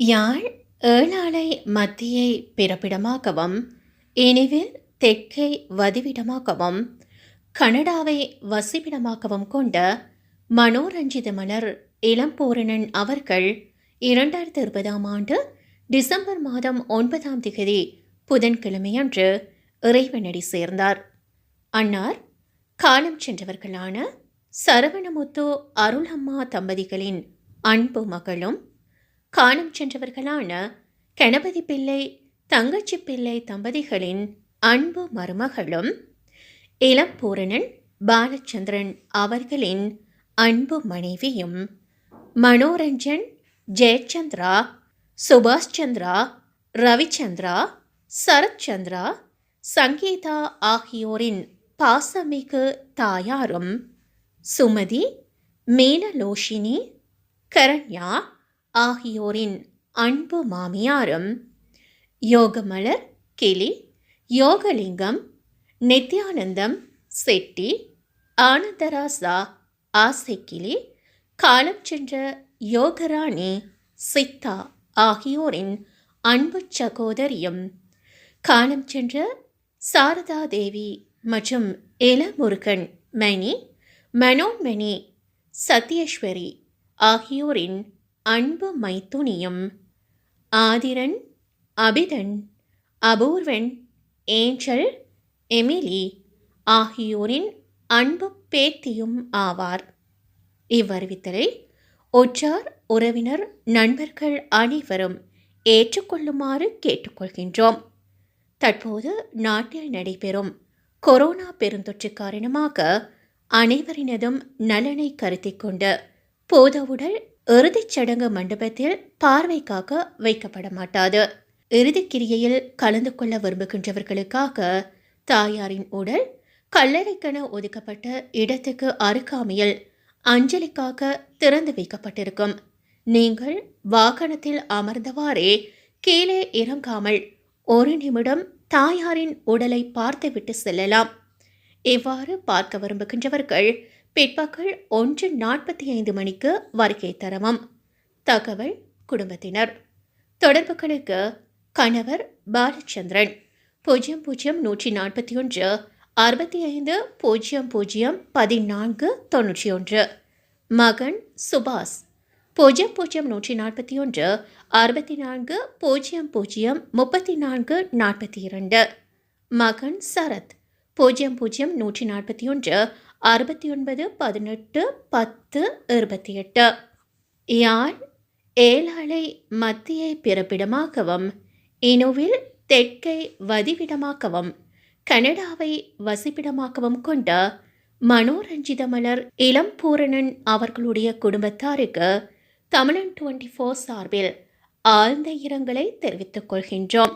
யாழ் ஏழாலை மத்தியை பிறப்பிடமாகவும் இனிவில் தெற்கை வதிவிடமாகவும் கனடாவை வசிப்பிடமாகவும் கொண்ட மனோரஞ்சித மலர் இளம்பூரணன் அவர்கள் இரண்டாயிரத்தி இருபதாம் ஆண்டு டிசம்பர் மாதம் ஒன்பதாம் திகதி புதன்கிழமையன்று இறைவனடி சேர்ந்தார். அன்னார் காலம் சென்றவர்களான சரவணமுத்து அருளம்மா தம்பதிகளின் அன்பு மகளும் காணம் சென்றவர்களான கணபதி பிள்ளை தங்கச்சி பிள்ளை தம்பதிகளின் அன்பு மருமகளும் இளம்பூரணன் பாலச்சந்திரன் அவர்களின் அன்பு மனைவியும் மனோரஞ்சன் ஜெயச்சந்திரா சுபாஷ் சந்திரா ரவிச்சந்திரா சரத்சந்திரா சங்கீதா ஆகியோரின் பாசமிகு தாயாரும் சுமதி மீனலோஷினி கரண்யா ஆகியோரின் அன்பு மாமியாரும் யோகமலர் கிளி யோகலிங்கம் நித்யானந்தம் செட்டி ஆனந்தராசா ஆசைக்கிளி காலம் சென்ற யோகராணி சித்தா ஆகியோரின் அன்பு சகோதரியும் காலம் சென்ற சாரதா தேவி மற்றும் இளமுருகன் மணி மனோன்மணி சத்யேஸ்வரி ஆகியோரின் அன்பு மைத்துனியும். ஆதிரன் அபிதன் அபூர்வன் ஏஞ்சல் எமிலி ஆகியோரின் அன்பு பேத்தியும் ஆவார். இவ்வறிவித்தலை ஒற்றார் உறவினர் நண்பர்கள் அனைவரும் ஏற்றுக்கொள்ளுமாறு கேட்டுக்கொள்கின்றோம். தற்போது நாட்டில் நடைபெறும் கொரோனா பெருந்தொற்று காரணமாக அனைவரினதும் நலனை கருத்தில் கொண்டு போதவுடல் இறுதிச் சடங்கு மண்டபத்தில் பார்வைக்காக வைக்கப்பட மாட்டாது இறுதிக்கிரியையில் கலந்து கொள்ள விரும்புகின்றவர்களுக்காக தாயாரின் உடல் கல்லறைக்கென ஒதுக்கப்பட்ட இடத்துக்கு அருகாமையில் அஞ்சலிக்காக திறந்து வைக்கப்பட்டிருக்கும். நீங்கள் வாகனத்தில் அமர்ந்தவாறே கீழே இறங்காமல் ஒரு நிமிடம் தாயாரின் உடலை பார்த்துவிட்டு செல்லலாம். இவ்வாறு பார்க்க விரும்புகின்றவர்கள் பிற்பகல் ஒன்று நாற்பத்தி ஐந்து மணிக்கு வருகை தரவும் தகவல் குடும்பத்தினர். தொடர்புகளுக்கு கணவர் பாலச்சந்திரன். பூஜ்ஜியம் பூஜ்ஜியம் நூற்றி நாற்பத்தி ஒன்று அறுபத்தி ஐந்து பூஜ்ஜியம் பூஜ்ஜியம் பதினான்கு தொண்ணூற்றி ஒன்று. மகன் சுபாஷ். பூஜ்ஜியம் பூஜ்ஜியம் நூற்றி நாற்பத்தி ஒன்று அறுபத்தி நான்கு பூஜ்ஜியம் பூஜ்ஜியம் முப்பத்தி நான்கு நாற்பத்தி இரண்டு. மகன் சரத். பூஜ்ஜியம் பூஜ்ஜியம் நூற்றி நாற்பத்தி ஒன்று அறுபத்தி ஒன்பது பதினெட்டு பத்து இருபத்தி எட்டு. யாழ் ஏழாலை மத்தியை பிறப்பிடமாகவும் இனுவில் தெற்கை வதிவிடமாகவும் கனடாவை வசிப்பிடமாகவும் கொண்ட மனோரஞ்சித மலர் இளம்பூரணன் அவர்களுடைய குடும்பத்தாருக்கு தமிழன் டுவெண்ட்டி ஃபோர் சார்பில் ஆழ்ந்த இரங்கலை தெரிவித்துக் கொள்கின்றோம்.